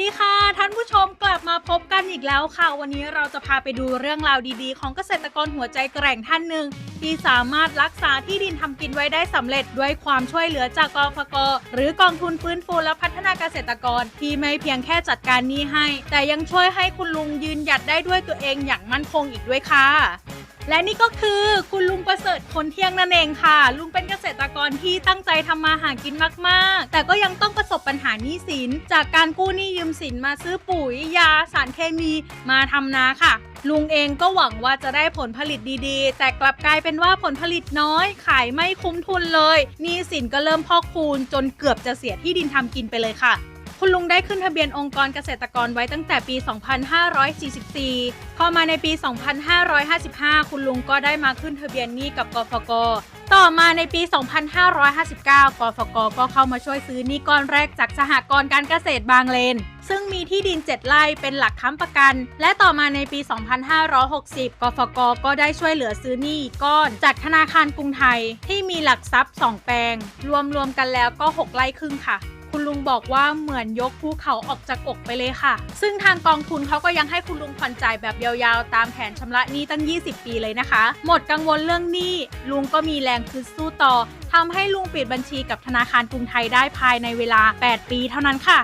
ดีค่ะ ท่านผู้ชมกลับมาพบกันอีกแล้วค่ะ วันนี้เราจะพาไปดูเรื่องราวดีๆ ของเกษตรกรหัวใจแกร่งท่านหนึ่งที่สามารถรักษาที่ดินทำกินไว้ได้สำเร็จด้วยความช่วยเหลือจากกฟกหรือกองทุนฟื้นฟูและพัฒนาเกษตรกรที่ไม่เพียงแค่จัดการหนี้ให้ แต่ยังช่วยให้คุณลุงยืนหยัดได้ด้วยตัวเองอย่างมั่นคงอีกด้วยค่ะ และนี่ก็คือคุณลุงประเสริฐคนเที่ยงนั่นเองค่ะ ลุงเป็นเกษตรกรที่ตั้งใจทำมาหากินมาก ๆ แต่ก็ยังต้องประสบปัญหาหนี้สิน จากการกู้หนี้ยืมสินมาซื้อปุ๋ยยาสารเคมีมาทำนาค่ะ ลุงเองก็หวังว่าจะได้ผลผลิตดีๆ แต่กลับกลายเป็นว่าผลผลิตน้อย ขายไม่คุ้มทุนเลยหนี้สินก็เริ่มพอกพูนจนเกือบจะเสียที่ดินทำกินไปเลยค่ะ คุณลุงได้ขึ้นทะเบียนองค์กรเกษตรกรไว้ตั้งแต่ปี 2544 พอมาในปี 2555 คุณลุงก็ได้มาขึ้นทะเบียนหนี้กับกฟก ต่อมาในปี 2559 กฟก ก็เข้ามาช่วยซื้อหนี้ก้อนแรกจากสหกรณ์การเกษตรบางเลน ซึ่งมีที่ดิน 7 ไร่เป็นหลักค้ำประกัน และต่อมาในปี 2560 กฟก ก็ได้ช่วยเหลือซื้อหนี้อีกก้อน จากธนาคารกรุงไทยที่มีหลักทรัพย์ 2 แปลง รวมๆกันแล้วก็ 6 ไร่ครึ่งค่ะ บอกว่าเหมือนยกภูเขาออกจากอกไปเลยค่ะ ซึ่งทางกองทุนเขาก็ยังให้คุณลุงผ่อนจ่ายแบบยาวๆ ตามแผนชำระหนี้ตั้ง 20 ปีเลยนะคะ หมดกังวลเรื่องหนี้ลุงก็มีแรงคือสู้ต่อทำให้ลุงปิดบัญชีกับธนาคารกรุงไทยได้ภายในเวลา 8 ปีเท่านั้นค่ะ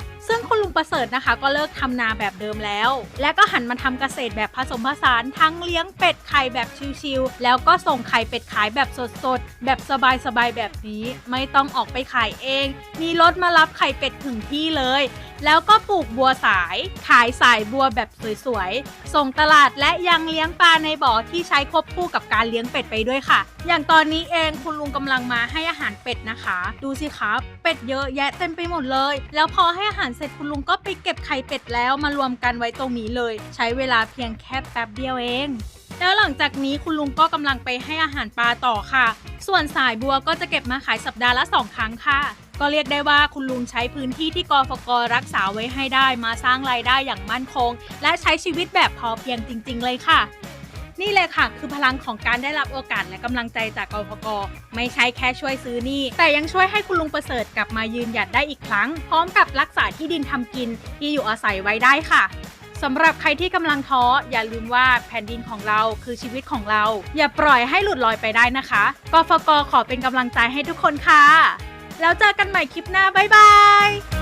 คุณลุงประเสริฐนะคะ ก็เลิกทำนาแบบเดิมแล้ว และก็หันมาทำเกษตรแบบผสมผสานทั้งเลี้ยงเป็ดไข่แบบชิวๆแล้วก็ส่งไข่เป็ดขายแบบสดๆ แบบสบายๆแบบนี้ ไม่ต้องออกไปขายเอง มีรถมารับไข่เป็ดถึงที่เลย แล้วก็ปลูกบัวสาย ขายสายบัวแบบสวยๆ ส่งตลาดและยังเลี้ยงปลาในบ่อที่ใช้ควบคู่กับการเลี้ยงเป็ดไปด้วยค่ะ อย่างตอนนี้เองคุณลุงกำลังมาให้อาหารเป็ดนะคะ ดูสิครับเป็ดเยอะแยะเต็มไปหมดเลย แล้วพอให้อาหารเสร็จคุณลุงก็ไปเก็บไข่เป็ดแล้วมารวมกันไว้ตรงนี้เลย ใช้เวลาเพียงแค่แป๊บเดียวเองแล้วหลังจากนี้คุณลุงก็กำลังไปให้อาหารปลาต่อค่ะ ส่วนสายบัวก็จะเก็บมาขายสัปดาห์ละ 2 ครั้งค่ะ ก็เรียกได้ว่าคุณลุงใช้พื้นที่ที่กฟกรักษาไว้ให้ได้มาสร้างรายได้อย่างมั่นคง และใช้ชีวิตแบบพอเพียงจริง ๆ เลยค่ะ นี่เลยค่ะ คือพลังของการได้รับโอกาสและกำลังใจจากกฟกไม่ใช่แค่ช่วยซื้อนี่ แต่ยังช่วยให้คุณลุงประเสริฐกลับมายืนหยัดได้อีกครั้ง พร้อมกับรักษาที่ดินทำกินที่อยู่อาศัยไว้ได้ค่ะสำหรับใครที่กำลังท้อ อย่าลืมว่าแผ่นดินของเราคือชีวิตของเรา อย่าปล่อยให้หลุดลอยไปได้นะคะกฟกขอเป็นกำลังใจให้ทุกคนค่ะ แล้วเจอกันใหม่คลิปหน้าบ๊ายบาย